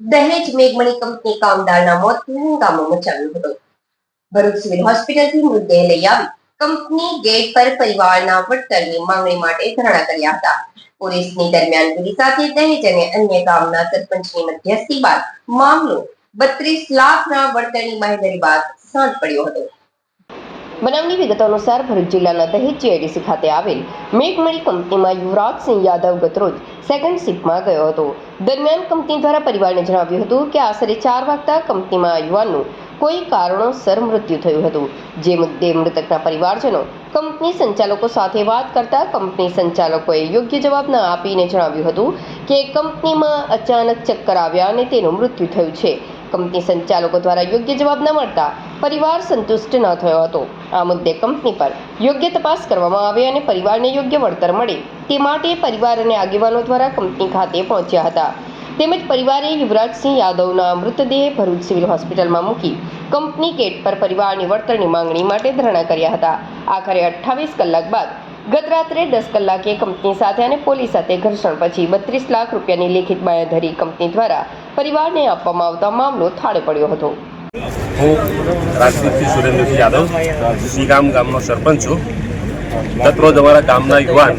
દહેજ મેઘમણી કંપની કામદારના મોત હંગામો મચાવ્યો હતો. ભરૂચ સિવિલ હોસ્પિટલથી મૃતદેહ લઈ આવી કંપની ગેટ પર પરિવારના વળતરની માંગણી માટે ધરણા કર્યા હતા. પોલીસની દરમિયાનગીરી સાથે દહેજ અને અન્ય ગામના સરપંચની મધ્યસ્થી બાદ મામલો બત્રીસ લાખના વળતરની બાંહેધરી બાદ સાંજ પડ્યો હતો. બનાવની વિગતો અનુસાર ભરૂચ જિલ્લાના દહેજ જીઆઈડીસી ખાતે આવેલ મેઘમણી કંપનીમાં યુવરાજસિંહ યાદવ ગતરોજ સેકન્ડ શિફ્ટમાં ગયો હતો. દરમિયાન કંપની દ્વારા પરિવારને જણાવ્યું હતું કે આશરે ચાર વાગતા કંપનીમાં યુવાનનું કોઈ કારણોસર મૃત્યુ થયું હતું. જે મુદ્દે મૃતકના પરિવારજનો કંપની સંચાલકો સાથે વાત કરતા કંપની સંચાલકોએ યોગ્ય જવાબ ન આપીને જણાવ્યું હતું કે કંપનીમાં અચાનક ચક્કર આવ્યા અને તેનું મૃત્યુ થયું છે. કંપની સંચાલકો દ્વારા યોગ્ય જવાબ ન મળતા પરિવાર સંતુષ્ટ ન થયો હતો. આ મુદ્દે કંપની પર યોગ્ય તપાસ કરવામાં આવે અને પરિવારને યોગ્ય વળતર મળે તે માટે પરિવાર અને આગેવાનો દ્વારા કંપની ખાતે પહોંચ્યા હતા. તેમજ પરિવારે યુવરાજસિંહ યાદવના મૃતદેહ ભરૂચ સિવિલ હોસ્પિટલમાં મૂકી કંપની ગેટ પર પરિવારની વળતરની માંગણી માટે ધરણા કર્યા હતા. આખરે અઠ્ઠાવીસ કલાક બાદ ગત રાત્રે દસ કલાકે કંપની સાથે અને પોલીસ સાથે ઘર્ષણ પછી બત્રીસ લાખ રૂપિયાની લેખિત બાંયધરી કંપની દ્વારા પરિવારને આપવામાં આવતા મામલો થાળે પડ્યો હતો. હું રાજદીપસિંહ સુરેન્દ્રસિંહ યાદવ, સીગામ ગામનો સરપંચ છું. ગતરોજ અમારા ગામના યુવાન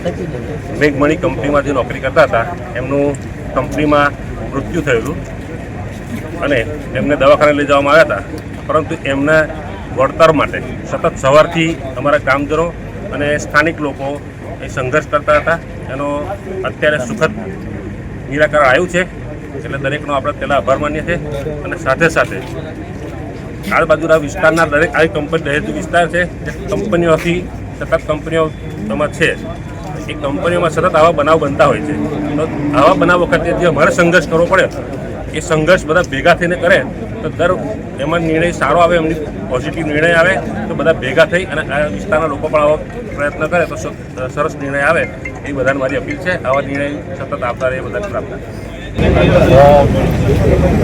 મેઘમણી કંપનીમાં જે નોકરી કરતા હતા, એમનું કંપનીમાં મૃત્યુ થયેલું અને એમને દવાખાને લઈ જવામાં આવ્યા હતા. પરંતુ એમના વળતર માટે સતત સવારથી અમારા ગામજનો અને સ્થાનિક લોકો એ સંઘર્ષ કરતા હતા. એનો અત્યારે સુખદ નિરાકરણ આવ્યું છે. એટલે દરેકનો આપણે પહેલાં આભાર માનીએ છીએ. અને સાથે સાથે આજુબાજુના વિસ્તારના દરેક આવી કંપની રહેતું વિસ્તાર છે, જે કંપનીઓથી સતત કંપનીઓ એમાં છે, એ કંપનીઓમાં સતત આવા બનાવ બનતા હોય છે. તો આવા બનાવ વખતે જે અમારે સંઘર્ષ કરવો પડે, એ સંઘર્ષ બધા ભેગા થઈને કરે તો દર એમાં નિર્ણય સારો આવે, એમની પોઝિટિવ નિર્ણય આવે, તો બધા ભેગા થઈ અને આ વિસ્તારના લોકો પણ આવો પ્રયત્ન કરે તો સરસ નિર્ણય આવે એ બધાને મારી અપીલ છે. આવા નિર્ણય સતત આવતા રહે બધાને પ્રાપ્ત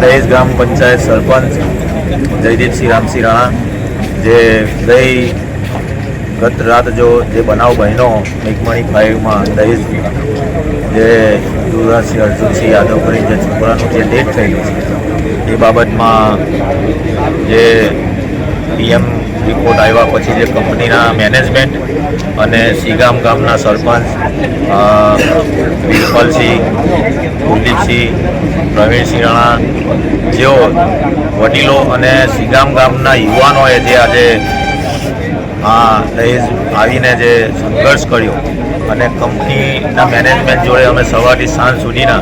દહેજ ગ્રામ પંચાયત સરપંચ જયદીપસિંહ રામસિંહ રાણા, જે ગઈ ગત રાત જો જે બનાવ બહેનો મેઘમણી ફાઇવમાં દહેજ, જે યુવરાજસિંહ અર્જુનસિંહ યાદવ કરી જે છોકરાનું જે ડેટ થયેલું છે એ બાબતમાં જે પીએમ રિપોર્ટ આવ્યા પછી જે કંપનીના મેનેજમેન્ટ અને સીગામ ગામના સરપંચ વિરપલસિંહ, કુલદીપસિંહ, પ્રવીણસિંહ રાણા જેઓ વડીલો અને સીગામ ગામના યુવાનોએ જે આજે આ દહેજ આવીને જે સંઘર્ષ કર્યો અને કંપનીના મેનેજમેન્ટ જોડે અમે સવારથી સાંજ સુધીના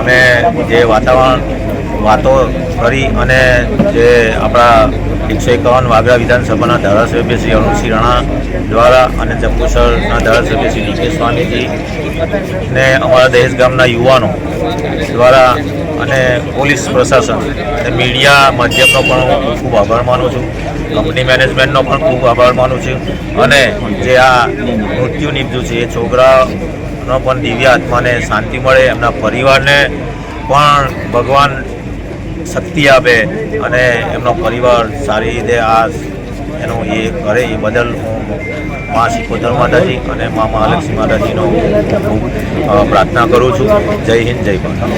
અમે જે વાતાવરણ વાતો કરી અને જે આપણા એકસો એકાવન વાગરા વિધાનસભાના ધારાસભ્ય શ્રી અરુણસિંહ રાણા દ્વારા અને જંબુસરના ધારાસભ્ય શ્રી ડીકે સ્વામીજી ને અમારા દહેજ ગામના યુવાનો દ્વારા અને પોલીસ પ્રશાસન અને મીડિયા માધ્યમનો પણ હું ખૂબ આભાર માનું છું. કંપની મેનેજમેન્ટનો પણ ખૂબ આભાર માનું છું. અને જે આ મૃત્યુ નીપજ્યું છે, એ છોકરાનો પણ દિવ્ય આત્માને શાંતિ મળે, એમના પરિવારને પણ ભગવાન શક્તિ આપે અને એમનો પરિવાર સારી રીતે આ એનું એ કરે, એ બદલ હું મા શિકોતર માતાજી અને મા મહાલક્ષ્મી માતાજીનો હું પ્રાર્થના કરું છું. જય હિન્દ, જય ભારત.